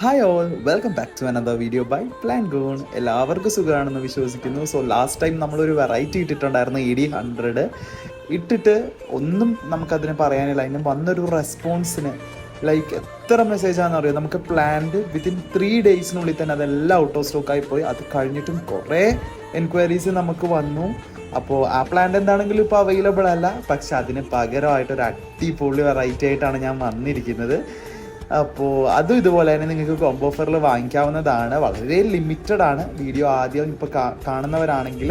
Hi all welcome back to another video by plan gone എല്ലാവർക്കും സുഖമാണെന്ന് വിശ്വസിക്കുന്നു. So last time നമ്മളൊരു variety ഇട്ടിട്ടുണ്ടായിരുന്നു എ ഡി ഹൺഡ്രഡ് ഇട്ടിട്ട് ഒന്നും നമുക്കതിന് പറയാനില്ല. അതിന് വന്നൊരു റെസ്പോൺസിന് ലൈക്ക് എത്ര മെസ്സേജാണെന്ന് അറിയാം? നമുക്ക് പ്ലാൻഡ് വിത്തിൻ ത്രീ ഡേയ്സിനുള്ളിൽ തന്നെ അതെല്ലാം ഔട്ട് ഓഫ് സ്റ്റോക്കായി പോയി അത് കഴിഞ്ഞിട്ടും കുറേ എൻക്വയറീസ് നമുക്ക് വന്നു. അപ്പോൾ ആ പ്ലാന്റ് എന്താണെങ്കിലും ഇപ്പോൾ അവൈലബിൾ അല്ല. പക്ഷെ അതിന് പകരമായിട്ട് ഒരു അടിപൊളി വെറൈറ്റി ആയിട്ടാണ് ഞാൻ വന്നിരിക്കുന്നത്. അപ്പോൾ അതും ഇതുപോലെ തന്നെ നിങ്ങൾക്ക് കോംബോ ഓഫറിൽ വാങ്ങിക്കാവുന്നതാണ്. വളരെ ലിമിറ്റഡ് ആണ്. വീഡിയോ ആദ്യം ഇപ്പോൾ കാണുന്നവരാണെങ്കിൽ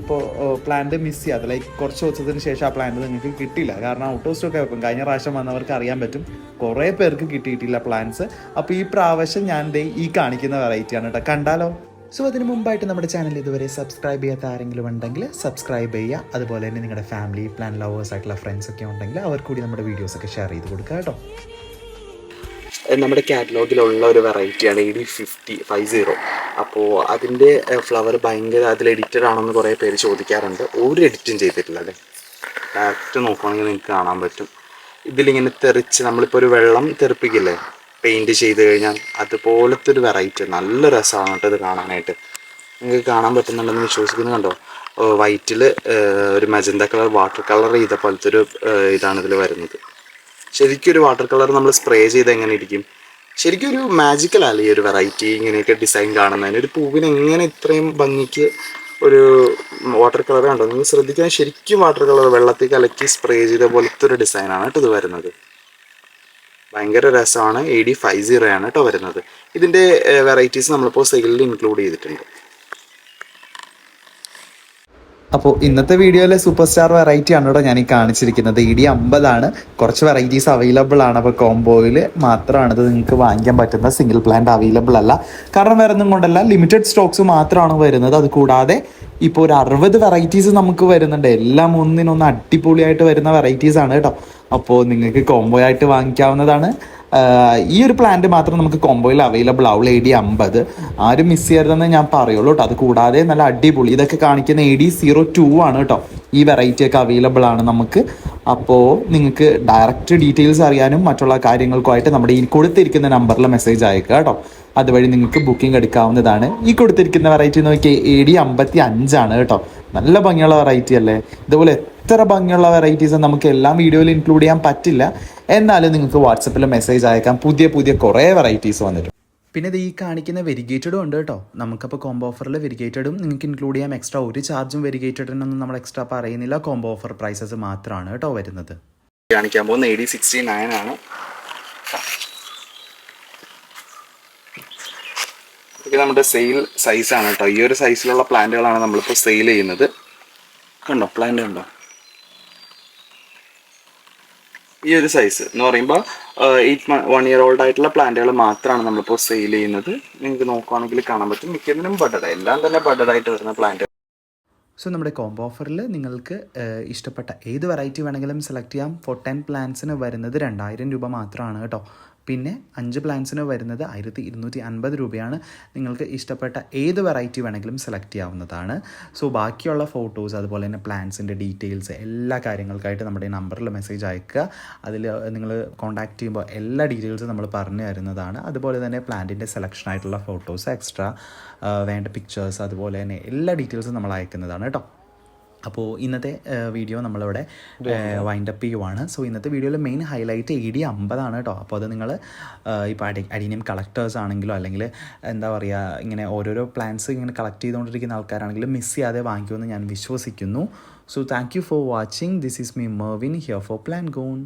ഇപ്പോൾ പ്ലാന്റ് മിസ് ചെയ്യാതെ ലൈക്ക് കുറച്ച് ദിവസത്തിന് ശേഷം ആ പ്ലാന്റ് നിങ്ങൾക്ക് കിട്ടില്ല കാരണം ഔട്ട് ഓഫ് സ്റ്റോക്ക് വെക്കും കഴിഞ്ഞ പ്രാവശ്യം വന്നവർക്ക് അറിയാൻ പറ്റും. കുറേ പേർക്ക് കിട്ടിയിട്ടില്ല പ്ലാന്റ്സ് അപ്പോൾ ഈ പ്രാവശ്യം ഞാൻ ഈ കാണിക്കുന്ന വെറൈറ്റിയാണ് കേട്ടോ കണ്ടാലോ? സോ അതിന് മുമ്പായിട്ട് നമ്മുടെ ചാനൽ ഇതുവരെ സബ്സ്ക്രൈബ് ചെയ്യാത്ത ആരെങ്കിലും ഉണ്ടെങ്കിൽ സബ്സ്ക്രൈബ് ചെയ്യുക. അതുപോലെ തന്നെ നിങ്ങളുടെ ഫാമിലി പ്ലാൻ ലവേഴ്സ് ആയിട്ടുള്ള ഫ്രണ്ട്സ് ഒക്കെ ഉണ്ടെങ്കിൽ അവർ കൂടി നമ്മുടെ വീഡിയോസ് ഒക്കെ ഷെയർ ചെയ്ത് കൊടുക്കുക കേട്ടോ നമ്മുടെ കാറ്റലോഗിലുള്ള ഒരു വെറൈറ്റിയാണ് E D fifty five zero. അപ്പോൾ അതിന്റെ ഫ്ലവർ ഭയങ്കര അതിൽ എഡിറ്റഡ് ആണെന്ന് കുറേ പേര് ചോദിക്കാറുണ്ട്. ഒരു എഡിറ്റും ചെയ്തിട്ടില്ല അല്ലേ? ഡയറക്റ്റ് നോക്കുകയാണെങ്കിൽ നിങ്ങൾക്ക് കാണാൻ പറ്റും. ഇതിലിങ്ങനെ തെറിച്ച് നമ്മളിപ്പോൾ ഒരു വെള്ളം തെറിപ്പിക്കില്ലേ? പെയിന്റ് ചെയ്ത് കഴിഞ്ഞാൽ അതുപോലത്തെ ഒരു വെറൈറ്റി. നല്ല രസമാണ് കേട്ടോ ഇത് കാണാനായിട്ട്. നിങ്ങൾക്ക് കാണാൻ പറ്റുന്നുണ്ടെന്ന് വിശ്വസിക്കുന്നു കണ്ടോ? വൈറ്റിൽ ഒരു മജന്ത കളർ വാട്ടർ കളർ ചെയ്ത പോലത്തെ ഒരു ഇതാണ് ഇതിൽ വരുന്നത്. ശരിക്കും ഒരു വാട്ടർ കളർ നമ്മൾ സ്പ്രേ ചെയ്ത് എങ്ങനെ ഇരിക്കും? ശരിക്കും ഒരു മാജിക്കൽ അല്ല ഈ ഒരു വെറൈറ്റി ഇങ്ങനെയൊക്കെ ഡിസൈൻ കാണുന്നതിന് ഒരു പൂവിന് എങ്ങനെ ഇത്രയും ഭംഗിക്ക് ഒരു വാട്ടർ കളർ കണ്ടോ നിങ്ങൾ ശ്രദ്ധിക്കാൻ ശരിക്കും വാട്ടർ കളർ വെള്ളത്തിൽ കലക്കി സ്പ്രേ ചെയ്ത പോലത്തെ ഒരു ഡിസൈനാണ് കേട്ടോ ഇത് വരുന്നത്. ഭയങ്കര രസമാണ്. എ ഡി ഫൈവ് സീറോ ആണ് കേട്ടോ വരുന്നത്. ഇതിന്റെ വെറൈറ്റീസ് നമ്മളിപ്പോൾ സെയിലിൽ ഇൻക്ലൂഡ് ചെയ്തിട്ടുണ്ട്. അപ്പോൾ ഇന്നത്തെ വീഡിയോയിലെ സൂപ്പർ സ്റ്റാർ വെറൈറ്റി ആണ് കേട്ടോ ഞാൻ ഈ കാണിച്ചിരിക്കുന്നത്. ഇ ഡി അമ്പതാണ്. കുറച്ച് വെറൈറ്റീസ് അവൈലബിൾ ആണ്. അപ്പോൾ കോംബോയിൽ മാത്രമാണ് ഇത് നിങ്ങൾക്ക് വാങ്ങിക്കാൻ പറ്റുന്ന സിംഗിൾ പ്ലാന്റ് അവൈലബിൾ അല്ല. കാരണം വേറെ ഒന്നും കൊണ്ടല്ല. ലിമിറ്റഡ് സ്റ്റോക്സ് മാത്രമാണ് വരുന്നത്. അത് കൂടാതെ ഇപ്പോൾ ഒരു അറുപത് വെറൈറ്റീസ് നമുക്ക് വരുന്നുണ്ട്. എല്ലാം ഒന്നിനൊന്ന് അടിപൊളിയായിട്ട് വരുന്ന വെറൈറ്റീസ് ആണ് കേട്ടോ. അപ്പോൾ നിങ്ങൾക്ക് കോംബോ ആയിട്ട് വാങ്ങിക്കാവുന്നതാണ്. ഈ ഒരു പ്ലാന്റ് മാത്രം നമുക്ക് കോംബോയിൽ അവൈലബിൾ ആവുള്ളൂ എ ഡി അമ്പത്. ആരും മിസ് ചെയ്യരുതെന്ന് ഞാൻ പറയുള്ളൂ കേട്ടോ. അത് കൂടാതെ നല്ല അടിപൊളി. ഇതൊക്കെ കാണിക്കുന്ന എ ഡി സീറോ ടു ആണ് കേട്ടോ. ഈ വെറൈറ്റി ഒക്കെ അവൈലബിൾ ആണ് നമുക്ക്. അപ്പോൾ നിങ്ങൾക്ക് ഡയറക്റ്റ് ഡീറ്റെയിൽസ് അറിയാനും മറ്റുള്ള കാര്യങ്ങൾക്കുമായിട്ട് നമ്മുടെ ഈ കൊടുത്തിരിക്കുന്ന നമ്പറിൽ മെസ്സേജ് അയക്കുക കേട്ടോ. അതുവഴി നിങ്ങൾക്ക് ബുക്കിംഗ് എടുക്കാവുന്നതാണ്. ഈ കൊടുത്തിരിക്കുന്ന വെറൈറ്റി നോക്കി എ ഡി അമ്പത്തി അഞ്ചാണ് കേട്ടോ. നല്ല ഭംഗിയുള്ള വെറൈറ്റി അല്ലേ? ഇതുപോലെ എത്ര ഭംഗിയുള്ള വെറൈറ്റീസ് നമുക്ക് എല്ലാം വീഡിയോയിൽ ഇൻക്ലൂഡ് ചെയ്യാൻ പറ്റില്ല. എന്നാലും നിങ്ങൾക്ക് വാട്സപ്പിൽ മെസ്സേജ് അയക്കാം. പുതിയ പുതിയ കുറേ വെറൈറ്റീസ് വന്നിട്ടുണ്ട്. പിന്നെ ഇത് ഈ കാണിക്കുന്ന വെരിഗേറ്റഡും ഉണ്ട് കേട്ടോ. നമുക്കപ്പോൾ കോംബോ ഓഫറിൽ വെരിഗേറ്റഡും നിങ്ങൾക്ക് ഇൻക്ലൂഡ് ചെയ്യാം. എക്സ്ട്രാ ഒരു ചാർജും വെരിഗേറ്റഡിനൊന്നും നമ്മൾ എക്സ്ട്രാ പറയുന്നില്ല. കോംബോ ഓഫർ പ്രൈസസ് മാത്രമാണ് കേട്ടോ വരുന്നത്. കാണിക്കാൻ പോകുന്ന എ ഡി സിക്സ്റ്റി നയൻ ആണ്. ഇത് നമ്മുടെ സെയിൽ സൈസാണ് കേട്ടോ. ഈ ഒരു സൈസിലുള്ള പ്ലാന്റുകളാണ് നമ്മളിപ്പോൾ സെയിൽ ചെയ്യുന്നത്. കണ്ടോ? പ്ലാന്റ് കണ്ടോ? ഈ ഒരു സൈസ് എന്ന് പറയുമ്പോൾ എയ്റ്റ് വൺ ഇയർ ഓൾഡ് ആയിട്ടുള്ള പ്ലാന്റുകൾ മാത്രമാണ് നമ്മളിപ്പോൾ സെയിൽ ചെയ്യുന്നത്. നിങ്ങൾക്ക് നോക്കുവാണെങ്കിൽ കാണാൻ പറ്റും. മിക്കതിനും ബഡഡ് എല്ലാം തന്നെ ബഡഡ് ആയിട്ട് വരുന്ന പ്ലാന്റ് സോ നമ്മുടെ കോംബോ ഓഫറിൽ നിങ്ങൾക്ക് ഇഷ്ടപ്പെട്ട ഏത് വെറൈറ്റി വേണമെങ്കിലും സെലക്ട് ചെയ്യാം. ഫോർ ടെൻ പ്ലാൻസിന് വരുന്നത് രണ്ടായിരം രൂപ മാത്രമാണ് കേട്ടോ. പിന്നെ അഞ്ച് പ്ലാൻസിന് വരുന്നത് ആയിരത്തി ഇരുന്നൂറ്റി അൻപത് രൂപയാണ്. നിങ്ങൾക്ക് ഇഷ്ടപ്പെട്ട ഏത് വെറൈറ്റി വേണമെങ്കിലും സെലക്ട് ചെയ്യാവുന്നതാണ്. സോ ബാക്കിയുള്ള ഫോട്ടോസ് അതുപോലെ തന്നെ പ്ലാൻസിന്റെ ഡീറ്റെയിൽസ് എല്ലാ കാര്യങ്ങൾക്കായിട്ട് നമ്മുടെ നമ്പറിൽ മെസ്സേജ് അയക്കുക. അതിൽ നിങ്ങൾ കോൺടാക്റ്റ് ചെയ്യുമ്പോൾ എല്ലാ ഡീറ്റെയിൽസും നമ്മൾ പറഞ്ഞു തരുന്നതാണ്. അതുപോലെ തന്നെ പ്ലാന്റിന്റെ സെലക്ഷൻ ആയിട്ടുള്ള ഫോട്ടോസ് എക്സ്ട്രാ വേണ്ട പിക്ചേഴ്സ് അതുപോലെ തന്നെ എല്ലാ ഡീറ്റെയിൽസും നമ്മൾ അയക്കുന്നതാണ് കേട്ടോ. അപ്പോൾ ഇന്നത്തെ വീഡിയോ നമ്മളിവിടെ വൈൻഡപ്പ് ചെയ്യുവാണ്. സോ ഇന്നത്തെ വീഡിയോയിൽ മെയിൻ ഹൈലൈറ്റ് എ ഡി അമ്പതാണ് കേട്ടോ അപ്പോൾ അത് നിങ്ങൾ ഇപ്പോൾ അടി അഡീനിയം കളക്ടേഴ്സ് ആണെങ്കിലും അല്ലെങ്കിൽ എന്താ പറയുക ഇങ്ങനെ ഓരോരോ പ്ലാൻസ് ഇങ്ങനെ കളക്ട് ചെയ്തുകൊണ്ടിരിക്കുന്ന ആൾക്കാരാണെങ്കിലും മിസ് ചെയ്യാതെ വാങ്ങിക്കുമെന്ന് ഞാൻ വിശ്വസിക്കുന്നു. So thank you for watching this is me Mervin here for plan gone